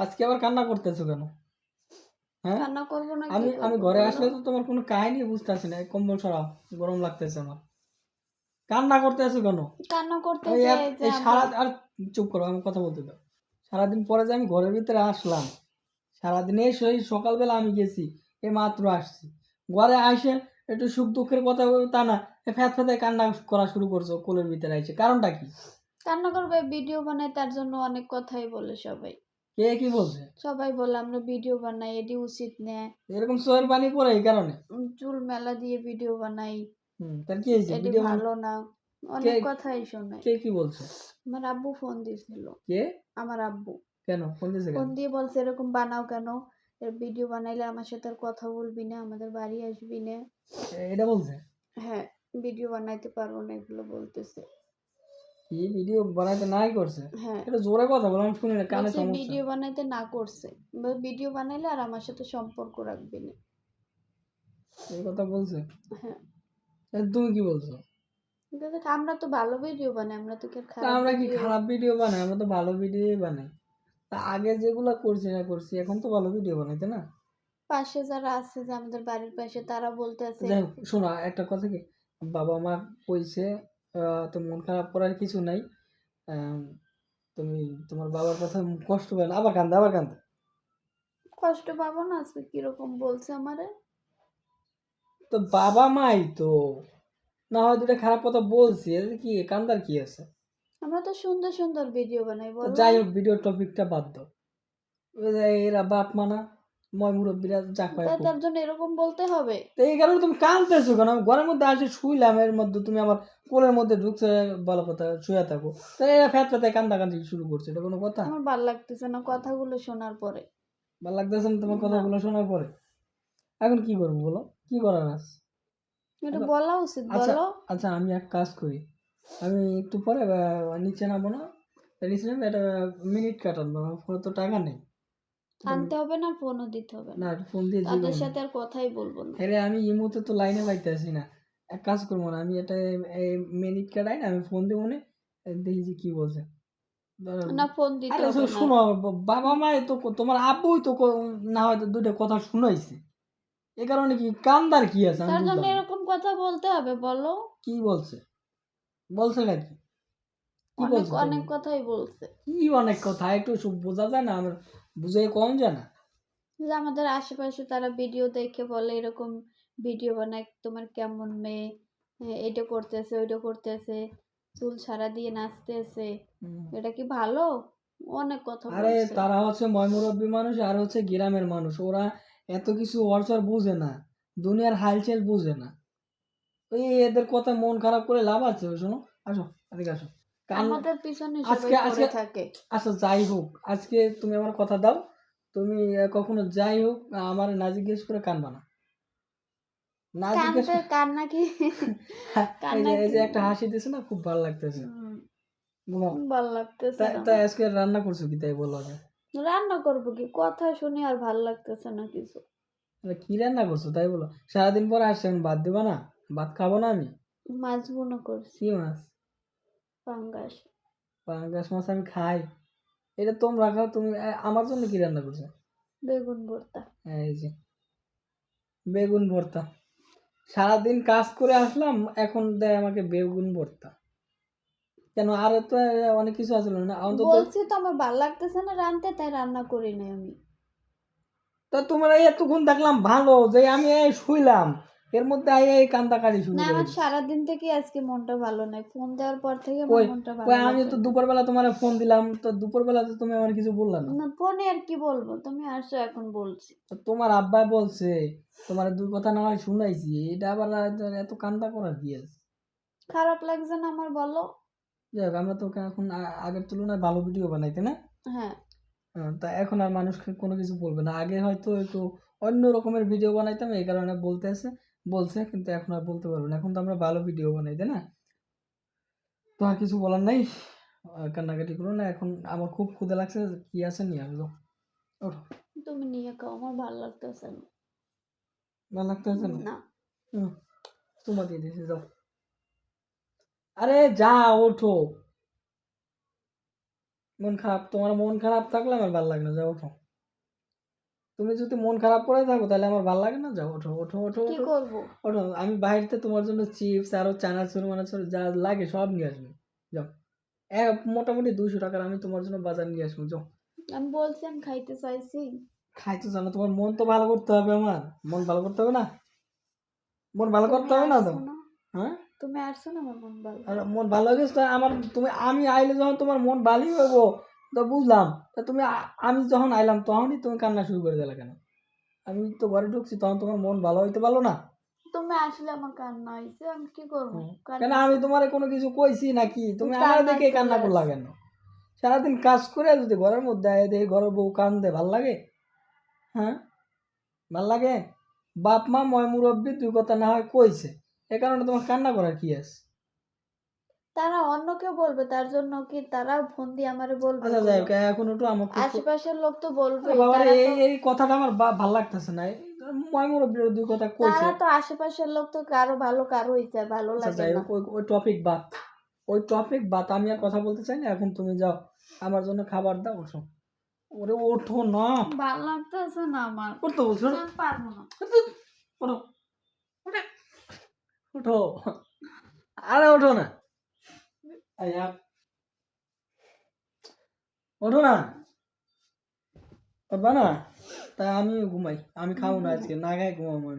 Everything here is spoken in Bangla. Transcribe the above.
আজকে আবার কান্না করতেছো কেন? হ্যাঁ? কান্না করব না আমি আমি ঘরে আসলে তো তোমার কোনো কাহিনী বুঝতে আসি না কম্বল সরাও গরম লাগতেছে আমার। কান্না করতে আছো কেন? কান্না করতে সারা আর চুপ করো আমি কথা বলতে দাও। সারাদিন পরে যে আমি ঘরের ভিতরে আসলাম সারাদিন এই সেই সকালবেলা আমি গেছি এই মাত্র আসছি। ঘরে আসে একটু সুখ দুঃখের কথা তা না ফ্যাত ফ্যাতে কান্না করা শুরু করছ কোলের ভিতরে আইসে। কারণটা কি? কান্না করবে ভিডিও বানাই তার জন্য অনেক কথাই বলে সবাই। কে কি বলছে? সবাই বলে আমরা ভিডিও বানাই এটি উচিত না। এরকম পানি পড়ে এই কারণে? চুল মেলা দিয়ে ভিডিও বানাই। হুম কি হয়েছে? ভিডিও ভালো না। অনেক কথাই কে কি বলছে? আমার আব্বু ফোন দিয়েছিল। কে? আমার আব্বু। কেন? ফোন দিয়েছে ফোন দিয়ে বলছে এরকম বানাও কেন? এর ভিডিও বানাইলে আমার সাথে আর কথা বলবি না আমাদের বাড়ি আসবি না। এটা বলছে? হ্যাঁ ভিডিও বানাইতে পারব না এগুলো বলতেছে। কি ভিডিও বানাইতে নাই করছে? হ্যাঁ। এটা জোরে কথা বলো আমি শুনি না কানে সমস্যা। ভিডিও বানাইতে না করছে। ভিডিও বানাইলে আর আমার সাথে সম্পর্ক রাখবি না। এই কথা বলছে? হ্যাঁ। তুমি কি বলছো? আমরা তো ভালো ভিডিও বানাই আমরা তো কি খারাপ আমরা কি খারাপ ভিডিও বানাই? আমরা তো ভালো ভিডিওই বানাই। তা আগে যেগুলো করছি না করছি এখন তো ভালো ভিডিও বানাই তাই না? পাশে যারা আছে যে আমাদের বাড়ির পাশে তারা বলতে আছে শোনো একটা কথা কি? বাবা মা কইছে তো মন খারাপ করার কিছু নাই। তুমি তোমার বাবার কথা কষ্ট পাবে না। আবার কান্দে আবার কান্দে। কষ্ট পাবো না আজকে কীরকম বলছে আমারে? তো বাবা মাই তো না হয় দুটা খারাপ কথা বলছি এতে কি কান্দার কি আছে? আমরা তো সুন্দর সুন্দর ভিডিও বানাই বলো। যাই হোক ভিডিও টপিকটা বাদ দাও। এরা বাপ মানা ময় মুরব্বীরা যা কয় তার জন্য এরকম বলতে হবে। তো এই কারণে তুমি কাঁদতেছো কেন? আমি ঘরের মধ্যে আসি শুইলাম এর মধ্যে তুমি আমার কোলের মধ্যে ঢুকছে ভালো কথা শুয়ে থাকো। তো এরা ফ্যাত ফ্যাতে কান্দা কান্দি শুরু করছে এটা কোনো কথা? আমার ভালো লাগতেছে না কথাগুলো শোনার পরে। ভালো লাগতেছে না তোমার কথাগুলো শোনার পরে? এখন কি করব বলো? কি করার আছে? এটা আবার- বলা উচিত আচ্ছা বলো। আচ্ছা আমি এক কাজ করি। আমি একটু পরে নিচে নামবো না? নিচে নামবো একটা মিনিট কাটাবো আমার ফোনে তো টাকা নেই। আনতে হবে না ফোনও দিতে হবে না। ফোন দিয়ে তাদের সাথে আর কথাই বলব না। আরে আমি এই মুহূর্তে তো লাইনে পাইতেছি না। এক কাজ করব না আমি এটা মিনিট কাটাই না আমি ফোন দেবো না দেখি যে কি বলছে। না ফোন দিতে হবে শোনো বাবা মাই তো তোমার আব্বুই তো না হয়তো দুটো কথা শুনাইছে। এ কারণে কি কান্দার কি আছে? তার জন্য এরকম কথা বলতে হবে বলো। কি বলছে? বলছে নাকি? কি অনেক অনেক কথাই বলছে। কি অনেক কথা? একটু বোঝা যায় না? আমার বুঝে কম যায় না? যে আমাদের আশেপাশে তারা ভিডিও দেখে বলে এরকম ভিডিও বানায় তোমার কেমন মেয়ে? এ- এটা করতেছে ওইটা করতেছে চুল ছাড়া দিয়ে নাচতেছে। এটা কি ভালো? অনেক কথা আরে তারা হচ্ছে ময়মুরব্বী মানুষ আর হচ্ছে গ্রামের মানুষ। ওরা এত কিছু অর্চর বুঝে না। দুনিয়ার হালচাল বুঝে না। ওই এদের কথা মন খারাপ করে লাভ আছে শোনো। আসো এদিকে আসো। আমাদের পিছনে আজকে- আজকে- থাকে। আচ্ছা যাই হোক আজকে তুমি আমার কথা দাও। তুমি কখনো যাই হোক আমার না জিজ্ঞেস করে কানবা না। না জিজ্ঞেস কান্না কি? এই যে একটা হাসি দিছে না খুব ভালো লাগতেছে। ভালো লাগতেছে তাই আজকে রান্না করছ কি তাই বলো রান্না করব কি? কথা শুনে আর ভালো লাগতেছে না কিছু। কি রান্না করছ তাই বলো? সারাদিন পরে আসছে ভাত দেবা না ভাত খাব না আমি। মাছ বুনো করছি। কি মাছ? পাঙ্গাস। পাঙ্গাস মাছ আমি খাই। এটা তোমরা খাও তুমি আমার জন্য কি রান্না করছ? বেগুন ভর্তা। এই যে বেগুন ভর্তা। সারাদিন কাজ করে আসলাম এখন দেয় আমাকে বেগুন ভর্তা। কেন আর তো অনেক কিছু আসলো না? অন্তত বলছি তো আমার ভালো লাগতেছে না রানতে তাই রান্না করি নাই আমি। তা তোমরা এতক্ষণ দেখলাম ভালো যে আমি এই শুইলাম। এর মধ্যে এই কান্দাকারি শুরু না আমার দিছো। সারাদিন থেকে আজকে মনটা ভালো নাই। ফোন দেওয়ার পর থেকে আমার মনটা ভালো আমি তো দুপুরবেলা তোমার ফোন দিলাম তো দুপুরবেলা তো তুমি আমার কিছু বললা না। না ফোনে আর কি বলব? তুমি আসো এখন বলছি। তোমার আব্বা বলছে তোমার দুই কথা না হয় শুনাইছি এটা আবার এত কান্দা করার কি আছে? খারাপ লাগছে না আমার বলো। যাই হোক আমরা তো এখন আগের তুলনায় ভালো ভিডিও বানাই তাই না? হ্যাঁ। তা এখন আর মানুষকে কোনো কিছু বলবে না। আগে হয়তো একটু অন্য রকমের ভিডিও বানাইতাম এই কারণে বলতে আছে। বলছে কিন্তু এখন আর বলতে পারব না। এখন তো আমরা ভালো ভিডিও বানাই তাই না? তো আর কিছু বলার নাই। কান্নাকাটি করো না এখন আমার খুব ক্ষুদে লাগছে কি আছে নিয়ে আসব। তুমি নিয়ে খাও আমার ভালো লাগতেছে না। ভালো লাগতেছে না? না। হুম, তোমা দিয়ে দিয়েছি যাও। আরে যা ওঠো। মন খারাপ তোমার মন খারাপ থাকলে আমার ভালো লাগে না যাও ওঠো। তুমি যদি মন খারাপ করে থাকো তাহলে আমার ভালো লাগে না? যাও ওঠো ওঠো ওঠো কি করব? ওঠো আমি বাইরেতে তোমার জন্য চিপস আরও চানাচুর মানাচুর যা লাগে সব নিয়ে আসব। যাও। এক মোটামুটি দুইশো টাকার আমি তোমার জন্য বাজার নিয়ে আসব যাও। আমি বলছি আমি খাইতে চাইছি। খাইতে জানো তোমার মন তো ভালো করতে হবে আমার। মন ভালো করতে হবে না? মন ভালো করতে হবে না তো? হ্যাঁ? তুমি আসছো না আমার মন ভালো আর মন ভালো হয়ে গেছে তো আমার তুমি আমি আইলে যখন তোমার মন ভালোই হব তো বুঝলাম। তা তুমি আমি যখন আইলাম তখনই তুমি কান্না শুরু করে দিলে কেন? আমি তো ঘরে ঢুকছি তখন তোমার মন ভালো হইতে পারল না। তুমি আসলে আমার কান্না আমি কি করব? কেন আমি তোমার কোনো কিছু কইছি নাকি? তুমি আমার দেখে কান্না করলা কেন? সারাদিন কাজ করে যদি ঘরের মধ্যে আয় দেখি ঘরের বউ কান্দে ভালো লাগে? হ্যাঁ? ভালো লাগে? বাপ মা ময় মুরব্বী দুই কথা না হয় কইছে। এ কারণে তোমার কান্না করার কি আছে? তারা অন্য কেউ বলবে তার জন্য কি তারা ফোন দিয়ে আমারে বলবে আচ্ছা যাই হোক এখন একটু আমার আশেপাশের লোক তো বলবে তারা এই কথাটা আমার ভালো লাগতেছে না। দুই কথা কইছে। তারা তো আশেপাশের লোক তো কারও ভালো কারও ইচ্ছা ভালো আচ্ছা লাগে যাই না। হোক ওই ওই টপিক বাদ। ওই টপিক বাদ আমি আর কথা বলতে চাই না এখন তুমি যাও। আমার জন্য খাবার দাও ওঠো। ওরে ওঠো না। ভালো লাগতেছে না আমার। করতে বলছো পারব না। ওঠো। ওঠো। আরে ওঠো না। এই have. ওঠো না। উঠবা না? তা আমি ঘুমাই। আমি খাব না আজকে, না খাই ঘুমাবো আমি।